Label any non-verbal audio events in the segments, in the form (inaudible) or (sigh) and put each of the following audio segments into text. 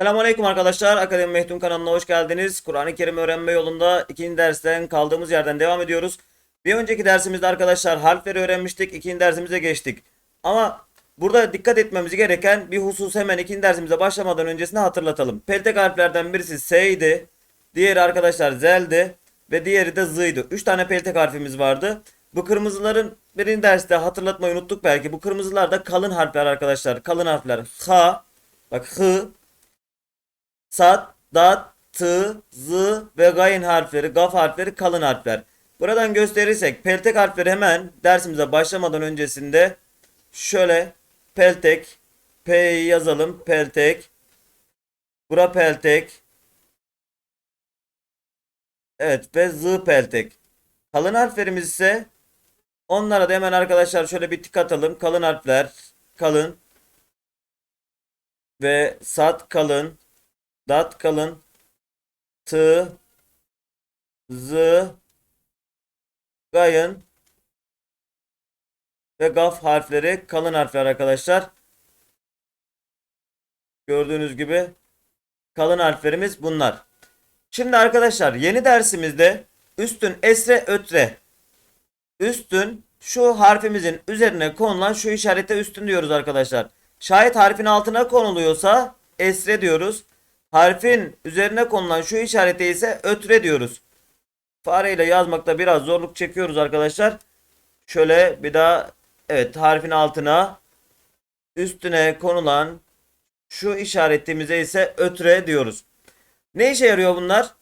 Selamünaleyküm arkadaşlar. Akademi Mehtun kanalına hoş geldiniz. Kur'an-ı Kerim öğrenme yolunda ikinci dersten kaldığımız yerden devam ediyoruz. Bir önceki dersimizde arkadaşlar harfleri öğrenmiştik. İkinci dersimize geçtik. Ama burada dikkat etmemiz gereken bir husus hemen ikinci dersimize başlamadan öncesinde hatırlatalım. Peltek harflerden birisi S idi. Diğeri arkadaşlar Z'di. Ve diğeri de Z'ydı. 3 tane peltek harfimiz vardı. Bu kırmızıların birinci derste hatırlatmayı unuttuk belki. Bu kırmızılar da kalın harfler arkadaşlar. Kalın harfler. H, bak H, Sat, Dat, T, Z ve Gayn harfleri, Gaf harfleri kalın harfler. Buradan gösterirsek peltek harfleri hemen dersimize başlamadan öncesinde şöyle peltek, P'yi yazalım peltek, bura peltek, evet ve Z peltek. Kalın harflerimiz ise onlara da hemen arkadaşlar şöyle bir tık atalım. Kalın harfler, kalın ve sat kalın. Dat kalın. T Z Gayın ve Gaf harfleri kalın harfler arkadaşlar. Gördüğünüz gibi kalın harflerimiz bunlar. Şimdi arkadaşlar yeni dersimizde üstün esre ötre üstün şu harfimizin üzerine konulan şu işarete üstün diyoruz arkadaşlar. Şayet harfin altına konuluyorsa esre diyoruz. Harfin üzerine konulan şu işarete ise ötre diyoruz. Fareyle yazmakta biraz zorluk çekiyoruz arkadaşlar. Şöyle bir daha evet harfin altına üstüne konulan şu işaretimize ise ötre diyoruz. Ne işe yarıyor bunlar?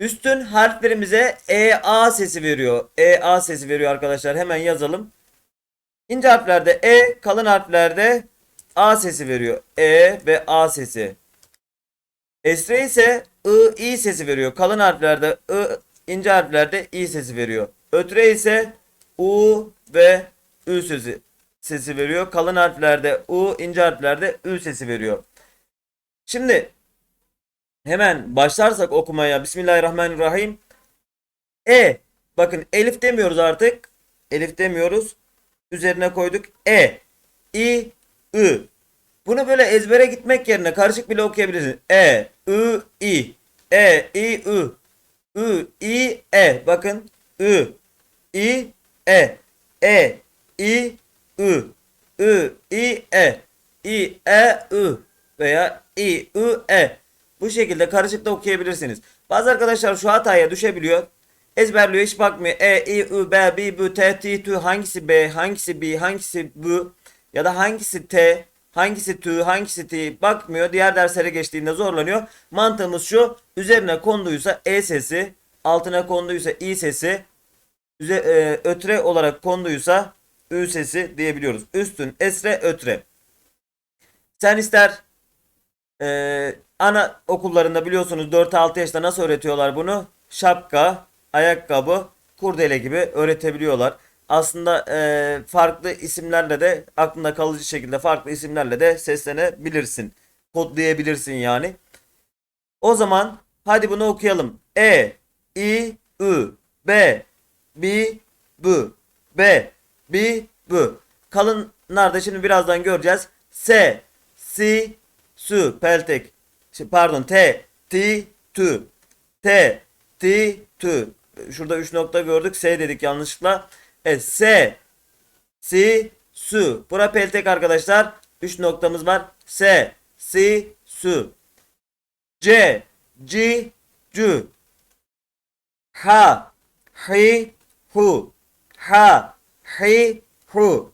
Üstün harflerimize EA sesi veriyor. EA sesi veriyor arkadaşlar. Hemen yazalım. İnce harflerde E, kalın harflerde A sesi veriyor. E ve A sesi. Esre ise I, I sesi veriyor. Kalın harflerde I, ince harflerde I sesi veriyor. Ötre ise U ve Ü sesi, sesi veriyor. Kalın harflerde U, ince harflerde Ü sesi veriyor. Şimdi hemen başlarsak okumaya Bismillahirrahmanirrahim. E. Bakın elif demiyoruz artık. Elif demiyoruz. Üzerine koyduk. E. I. Ü. Bunu böyle ezbere gitmek yerine karışık bile okuyabilirsiniz. E, Ü, I. E, I, Ü. Ü, I, E. Bakın. Ü, I, E. E, I, Ü. Ü, I, E. I, E, Ü. Veya I, Ü, E. Bu şekilde karışık da okuyabilirsiniz. Bazı arkadaşlar şu hataya düşebiliyor. Ezberliyor hiç bakmıyor. E, I, Ü, B, B, B, T, T, T. Hangisi B, hangisi B, hangisi B. Ya da hangisi T, Hangisi tü, hangisi ti bakmıyor. Diğer derslere geçtiğinde zorlanıyor. Mantığımız şu. Üzerine konduysa E sesi, altına konduysa İ sesi, üze, e, ötre olarak konduysa Ü sesi diyebiliyoruz. Üstün, esre, ötre. Sen ister e, ana okullarında biliyorsunuz 4-6 yaşta nasıl öğretiyorlar bunu? Şapka, ayakkabı, kurdele gibi öğretebiliyorlar aslında e, farklı isimlerle de aklında kalıcı şekilde farklı isimlerle de seslenebilirsin. Kodlayabilirsin yani. O zaman hadi bunu okuyalım. E, I, Ü, B, B, B, B, B, B. Kalınlarda şimdi birazdan göreceğiz. S, Si, Sü, peltek. Pardon, T, T, Tü. T, T, Tü. Şurada 3 nokta gördük. S dedik yanlışlıkla. Evet S Si Su. Bura peltek arkadaşlar. 3 noktamız var. S Si Su. C C Cü. Ha Hi Hu. Ha Hi Hu.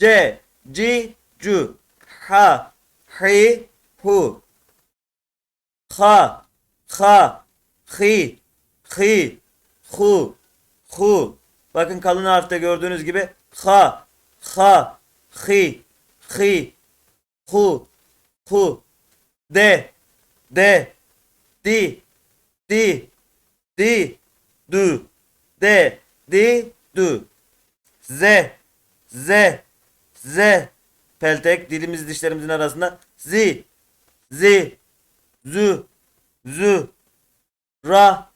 C C Cü. Ha Hi Hu. Ha Ha Hi Hi Hu Hu. Bakın kalın harfte gördüğünüz gibi ha, ha, hi, hi, hu, hu, de, de, di, di, di, du, de, di, du, z, z, z, peltek dilimiz dişlerimizin arasında. Zi, zi, zü, zü, ra,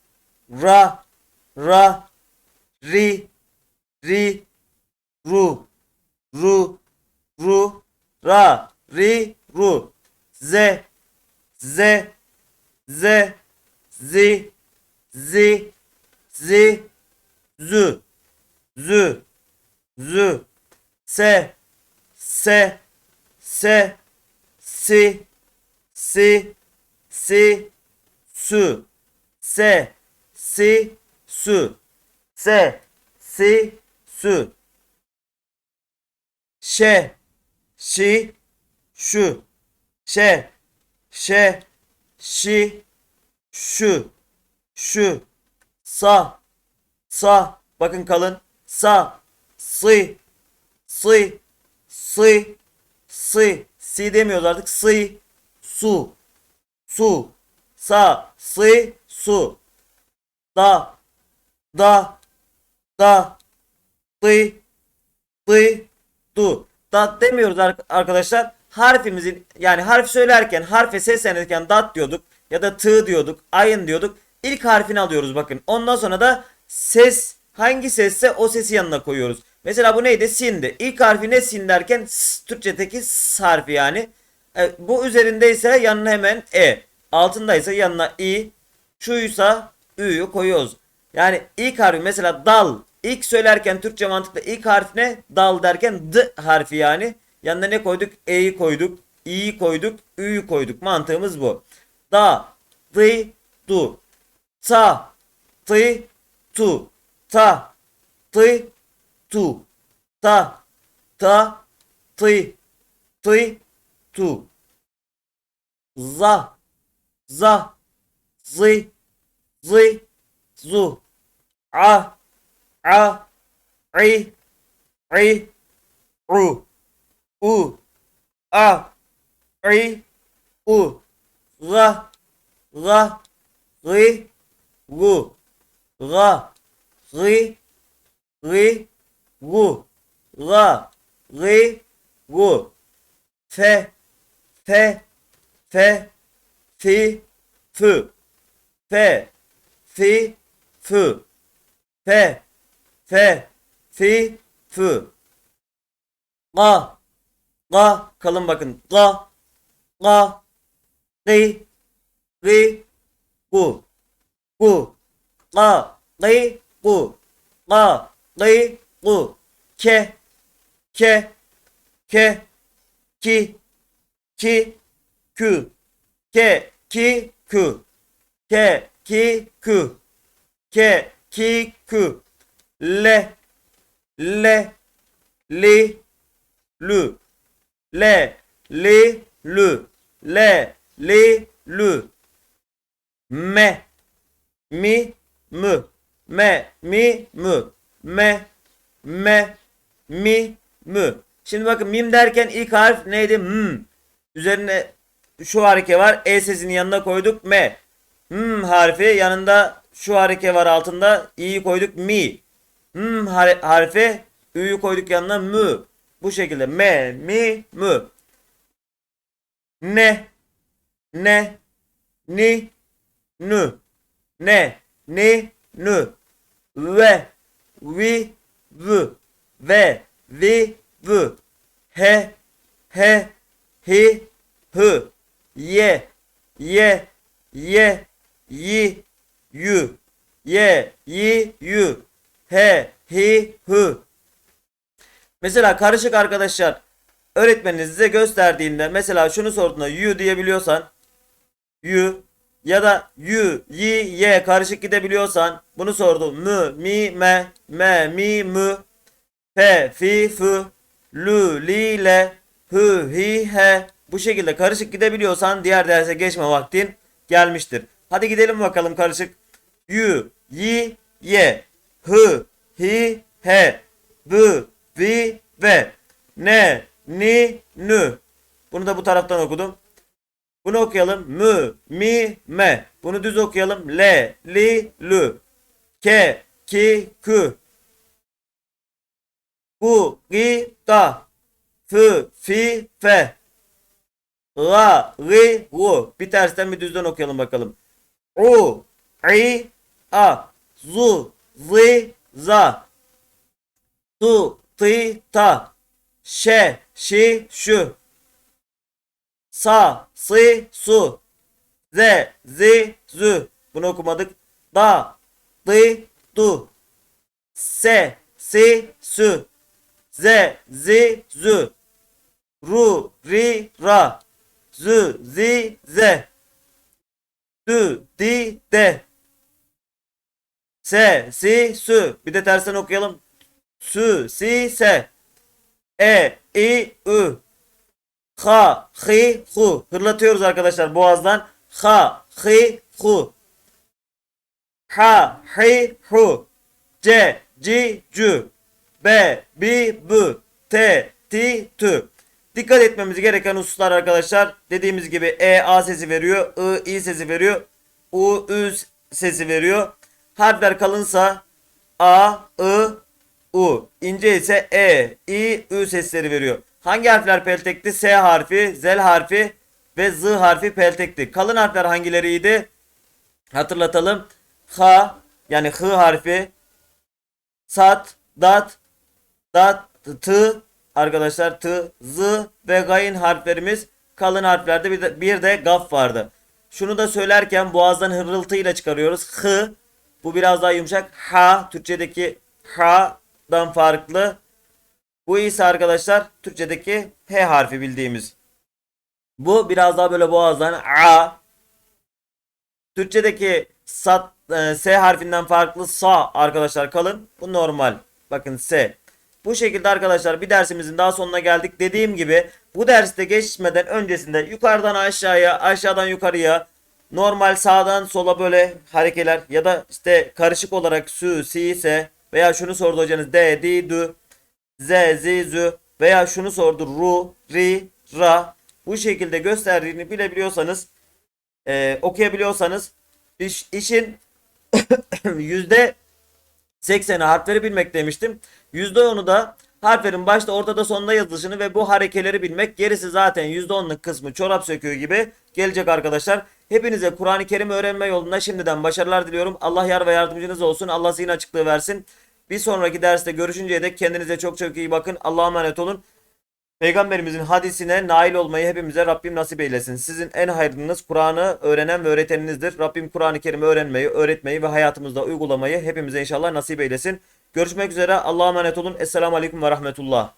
ra, ra, ri, ri, ru, ru, ru, ra, ri, ru, ze, ze, ze, zi, zi, zi, zü, zü, zü, se, se, se, si, si, si, su, se, si, su. Se Si Su Şe Şi Şu Şe Şe Şi Şu Şu Sa Sa. Bakın kalın. Sa Sı Sı Sı Sı Si demiyoruz artık. Sı Su Su. Sa Sı Su Da Da Da Dı Dı Du Dat demiyoruz ar- arkadaşlar. Harfimizin yani harf söylerken harfe seslenirken dat diyorduk ya da tı diyorduk, ayın diyorduk. İlk harfini alıyoruz bakın. Ondan sonra da ses hangi sesse o sesi yanına koyuyoruz. Mesela bu neydi? Sindi. İlk harfi ne sin derken s, Türkçedeki s harfi yani. E, bu üzerindeyse yanına hemen e. Altındaysa yanına i. Şuysa ü'yü koyuyoruz. Yani ilk harfi mesela dal. İlk söylerken Türkçe mantıkla ilk harf ne? Dal derken d harfi yani. Yanına ne koyduk? E'yi koyduk. i'yi koyduk. Ü'yü koyduk. Mantığımız bu. Da, dı, du. Ta, tı, tu. Ta, tı, tu. Ta, ta, tı, tı, tu. Za, za, zı, zı, zu. A, 아, 이, 이, 루, 우, 아, 이, 우, 으아, 으아, 으이, 우, 으아, 으이, 으이, 우, 으아, 으이, 우, 세, 세, 세, 시, 스, 세, 시, 스, 세, fe, fi, fü. Ga, ga, kalın bakın. Ga, ga, gı, gı, gu, gu, ga, gı, gu, ga, gı, gu, ke, ke, ke, ki, ki, kü, ke, ki, kü, ke, ki, kü, ke, ki, kü, le, le, li, lü, le, li, lü, le, li, lü, me, mi, mü, me, mi, mü, me, me, mi, mü. Şimdi bakın mim derken ilk harf neydi? M. Üzerine şu hareke var. E sesinin yanına koyduk. M. M harfi yanında şu hareke var altında. i'yi koyduk. Mi. M har- harfi ü'yü koyduk yanına. Mü. Bu şekilde. Me, mi, mü. Ne. Ne. Ni. Nü. Ne. Ni. Nü. Ve. Vi. Vü. Ve. Vi. Vü. He. He. Hi. Hü. Ye. Ye. Ye. Yi. Yü. Ye. Yi. Yü. He. Hi. Hü. Mesela karışık arkadaşlar öğretmeniniz size gösterdiğinde mesela şunu sorduğunda you diyebiliyorsan you ya da you, yi, ye karışık gidebiliyorsan bunu sordu. Mü, mi, me, me, mi, mü, fe, fi, fü, lü, li, le, hü, hi, he. Bu şekilde karışık gidebiliyorsan diğer derse geçme vaktin gelmiştir. Hadi gidelim bakalım karışık. You, yi, ye, hü, hi, he, bü, vi, ve, ne, ni, nü. Bunu da bu taraftan okudum. Bunu okuyalım. Mü, mi, me. Bunu düz okuyalım. Le, li, lü. Ke, ki, kü. Gu, gi, ga. Fü, fi, fe. Ra, ri, ru. Bir tersten bir düzden okuyalım bakalım. U, i, a. Zu, zi, za. Tu, ti, ta. Şe, şi, şu. Sa, si, su. Z, Z, Z. Bunu okumadık. Da, Dı, Du. Se, Si, Sü. Z, Z, Z. Ru, Ri, Ra. Z, Z, Z. Dü, Di, De. Se, Si, Sü. Bir de tersten okuyalım. Sü, Si, Se. E, I, Ü. Ha, hi, hu. Hırlatıyoruz arkadaşlar boğazdan. Ha, hi, hu. Ha, hi, hu. C, ci, cü. B, bi, bu. T, ti, tü. Dikkat etmemiz gereken hususlar arkadaşlar. Dediğimiz gibi E, A sesi veriyor. I, I sesi veriyor. U, Ü sesi veriyor. Harfler kalınsa A, I, U. İnce ise E, I, Ü sesleri veriyor. Hangi harfler peltekti? S harfi, Z harfi ve Z harfi peltekti. Kalın harfler hangileriydi? Hatırlatalım. H yani H harfi, Sat, Dat, Dat, T arkadaşlar T, Z ve Gayn harflerimiz kalın harflerde bir de, bir de Gaf vardı. Şunu da söylerken boğazdan hırıltıyla çıkarıyoruz. H bu biraz daha yumuşak. H Türkçedeki H'dan farklı. Bu ise arkadaşlar Türkçedeki H harfi bildiğimiz. Bu biraz daha böyle boğazdan A. Türkçedeki sat, e, S harfinden farklı sa arkadaşlar kalın. Bu normal. Bakın S. Bu şekilde arkadaşlar bir dersimizin daha sonuna geldik. Dediğim gibi bu derste geçmeden öncesinde yukarıdan aşağıya, aşağıdan yukarıya normal sağdan sola böyle harekeler ya da işte karışık olarak sü, si ise veya şunu sordu hocanız d, di, du, z, zi, zü veya şunu sordu ru, ri, ra bu şekilde gösterdiğini bilebiliyorsanız e, okuyabiliyorsanız iş, işin (coughs) yüzde 80'i harfleri bilmek demiştim. %10'u da harflerin başta ortada sonunda yazılışını ve bu harekeleri bilmek. Gerisi zaten %10'luk kısmı çorap söküğü gibi gelecek arkadaşlar. Hepinize Kur'an-ı Kerim öğrenme yolunda şimdiden başarılar diliyorum. Allah yar ve yardımcınız olsun. Allah zihin açıklığı versin. Bir sonraki derste görüşünceye dek kendinize çok çok iyi bakın. Allah'a emanet olun. Peygamberimizin hadisine nail olmayı hepimize Rabbim nasip eylesin. Sizin en hayırlınız Kur'an'ı öğrenen ve öğreteninizdir. Rabbim Kur'an-ı Kerim'i öğrenmeyi, öğretmeyi ve hayatımızda uygulamayı hepimize inşallah nasip eylesin. Görüşmek üzere. Allah'a emanet olun. Esselamu Aleyküm ve Rahmetullah.